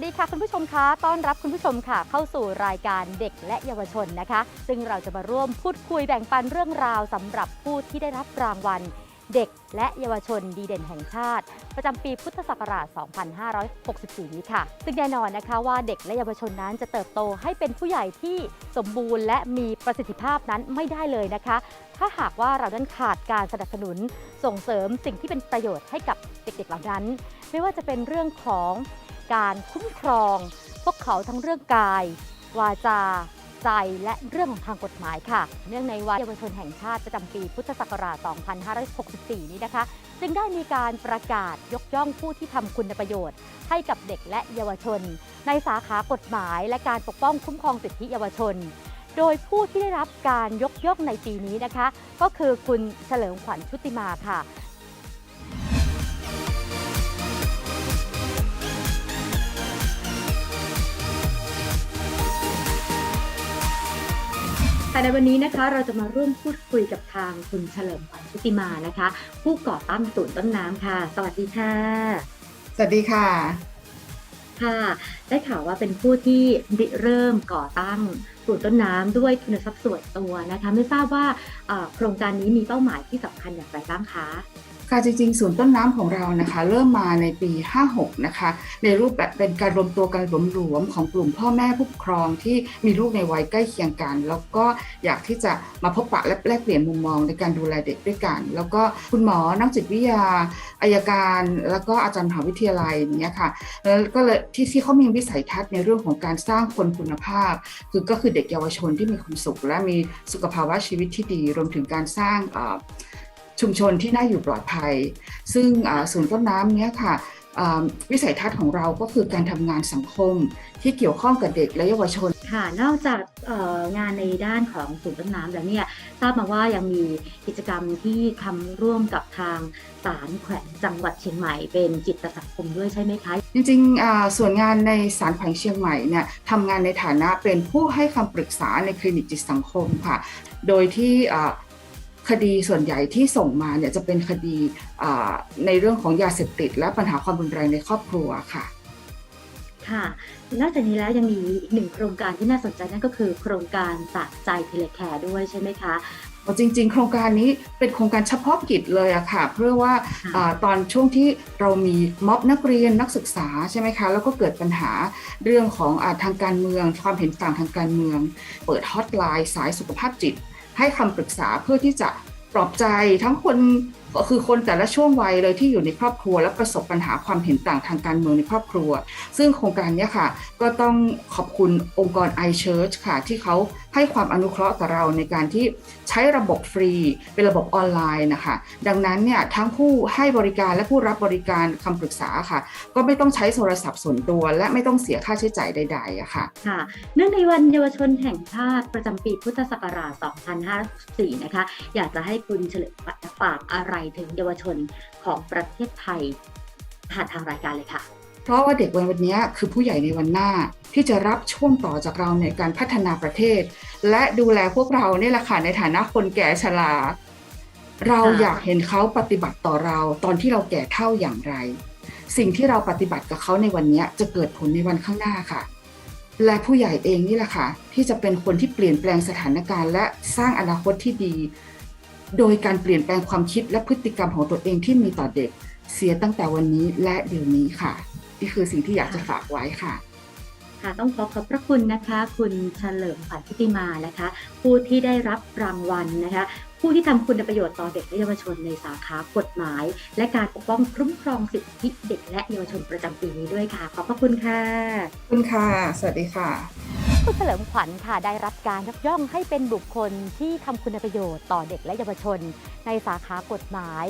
วัสดีค่ะคุณผู้ชมคะ ต้อนรับคุณผู้ชมค่ะ เข้าสู่รายการเด็กและเยาวชนนะคะ ซึ่งเราจะมาร่วมพูดคุยแบ่งปันเรื่องราวสำหรับผู้ที่ได้รับรางวัล เด็กและเยาวชนดีเด่นแห่งชาติ ประจำปีพุทธศักราช 2564 นี้ค่ะ ซึ่งแน่นอนนะคะว่าเด็กและเยาวชนนั้นจะเติบโตให้เป็นผู้ใหญ่ที่สมบูรณ์และมีประสิทธิภาพนั้นไม่ได้เลยนะคะ ถ้าหากว่าเรานั้นขาดการสนับสนุน ส่งเสริมสิ่งที่เป็นประโยชน์ให้กับเด็กๆเหล่านั้น ไม่ว่าจะเป็นเรื่องของ การคุ้มครอง พวกเขาทั้งเรื่องกาย วาจา ใจและเรื่องของทางกฎหมายค่ะ เนื่องในวันเยาวชนแห่งชาติประจำปีพุทธศักราช 2564 นี้นะคะ จึงได้มีการประกาศยกย่องผู้ที่ทำคุณประโยชน์ ให้กับเด็กและเยาวชน ในสาขากฎหมายและการปกป้องคุ้มครองสิทธิเยาวชนโดยผู้ที่ได้รับการยกย่องในปีนี้นะคะ ก็คือคุณเฉลิมขวัญชุติมาค่ะ แต่ในวันนี้นะคะเราจะมาร่วมพูดคุยกับทางคุณเฉลิมขวัญชุติมานะคะ ผู้ก่อตั้งศูนย์ต้นน้ำค่ะ สวัสดีค่ะ สวัสดีค่ะค่ะ ได้ข่าวว่าเป็นผู้ที่ริเริ่มก่อตั้งศูนย์ต้นน้ำด้วยทุนทรัพย์ส่วนตัวนะคะ ไม่ทราบว่าเอ่อโครงการนี้มีเป้าหมายที่สำคัญอย่างไรบ้างคะ ค่ะจริงๆ ศูนย์ต้นน้ำของเรานะคะ เริ่มมาในปี 56 นะคะ ในรูปแบบเป็นการรวมตัวกันหลวมๆของกลุ่มพ่อแม่ผู้ปกครองที่มีลูกในวัยใกล้เคียงกัน แล้วก็อยากที่จะมาพบปะและแลกเปลี่ยนมุมมองในการดูแลเด็กด้วยกัน แล้วก็คุณหมอนักจิตวิทยาอายการ แล้วก็อาจารย์มหาวิทยาลัยเนี้ยค่ะแล้วก็เลยที่ที่เขามีวิสัยทัศน์ในเรื่องของการสร้างคนคุณภาพ คือก็คือเด็กเยาวชนที่มีความสุข และมีสุขภาวะชีวิตที่ดี รวมถึงการสร้างอ่อ ชุมชนที่น่าอยู่ปลอดภัย ซึ่งอ่าศูนย์ต้นน้ำเนี้ยค่ะอ่าวิสัยทัศน์ของเราก็คือการทำงานสังคมที่เกี่ยวข้องกับเด็กและเยาวชนค่ะ นอกจากเอ่องานในด้านของศูนย์ต้นน้ำแล้วเนี่ยทราบมาว่ายังมีกิจกรรมที่ทำร่วมกับทางศาลแขวงจังหวัดเชียงใหม่เป็นจิตสังคมด้วยใช่ไหมคะ จริงๆอ่าส่วนงานในศาลแขวงเชียงใหม่เนี่ยทำงานในฐานะเป็นผู้ให้คำปรึกษาในคลินิกจิตสังคมค่ะ โดยที่อ่า คดีส่วนใหญ่ที่ส่งมาเนี่ยจะเป็นคดีอ่าในเรื่องของยาเสพติด และปัญหาความรุนแรงในครอบครัวค่ะค่ะนอกจากนี้แล้วยังมีอีกหนึ่งโครงการที่น่าสนใจนั่นก็คือ โครงการสะใจเทเลแคร์ด้วยใช่ไหมคะจริง ๆ โครงการนี้เป็นโครงการเฉพาะกิจเลยอะค่ะ เพื่อว่าค่ะอาตอนช่วงที่เรามีม็อบนักเรียนนักศึกษาใช่ไหมคะ แล้วก็เกิดปัญหาเรื่องของอาทางการเมือง ความเห็นต่างทางการเมือง เปิดฮอตไลน์สายสุขภาพจิต ให้คำปรึกษาเพื่อที่จะปลอบใจทั้งคนก็คือคนแต่ละช่วงวัยเลยที่อยู่ในครอบครัว และประสบปัญหาความเห็นต่างทางการเมืองในครอบครัว ซึ่งโครงการนี้ค่ะ ก็ต้องขอบคุณองค์กร iChurch ค่ะ ที่เขาให้ความอนุเคราะห์กับเราในการที่ใช้ระบบฟรี เป็นระบบออนไลน์นะคะ ดังนั้นเนี่ยทั้งผู้ให้บริการและผู้รับบริการคำปรึกษาค่ะ ก็ไม่ต้องใช้โทรศัพท์ส่วนตัว และไม่ต้องเสียค่าใช้จ่ายใดๆอะค่ะค่ะเนื่องในวันเยาวชนแห่งชาติประจำปีพุทธศักราช 2564 นะคะ อยากจะให้คุณเฉลิมวัญ ฝากอะไรถึงเยาวชนของประเทศไทยผ่านทางรายการเลยค่ะ เพราะว่าเด็กวัยวันนี้คือผู้ใหญ่ในวันหน้าที่จะรับช่วงต่อจากเราในการพัฒนาประเทศ และดูแลพวกเราเนี่ยแหละค่ะในฐานะคนแก่ชราเราอยากเห็นเขาปฏิบัติต่อเราตอนที่เราแก่เท่าอย่างไร สิ่งที่เราปฏิบัติกับเขาในวันนี้จะเกิดผลในวันข้างหน้าค่ะ และผู้ใหญ่เองนี่แหละค่ะ ที่จะเป็นคนที่เปลี่ยนแปลงสถานการณ์ และสร้างอนาคตที่ดี โดยการเปลี่ยนแปลงความคิดและพฤติกรรมของตัวเองที่มีต่อเด็กเสียตั้งแต่วันนี้และเดี๋ยวนี้ค่ะ นี่คือสิ่งที่อยากจะฝากไว้ค่ะค่ะต้องขอขอบพระคุณนะคะ คุณเฉลิมขวัญพิติมานะคะ ผู้ที่ได้รับรางวัลนะคะ ผู้ที่ทำคุณประโยชน์ต่อเด็กและเยาวชนในสาขากฎหมาย และการปกป้องคุ้มครองสิทธิเด็กและเยาวชนประจำปีนี้ด้วยค่ะ ขอบพระคุณค่ะขอบคุณค่ะ สวัสดีค่ะ คุณเฉลิมขวัญค่ะได้รับการยกย่องให้เป็นบุคคลที่ทำคุณประโยชน์ต่อเด็กและเยาวชน ในสาขากฎหมาย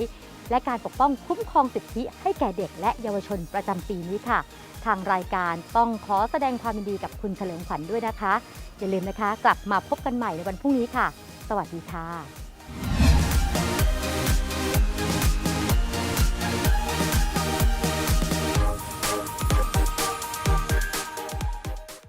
และการปกป้องคุ้มครองสิทธิให้แก่เด็กและเยาวชนประจำปีนี้ค่ะ ทางรายการต้องขอแสดงความยินดีกับคุณเฉลิมขวัญด้วยนะคะ อย่าลืมนะคะ กลับมาพบกันใหม่ในวันพรุ่งนี้ค่ะ สวัสดีค่ะ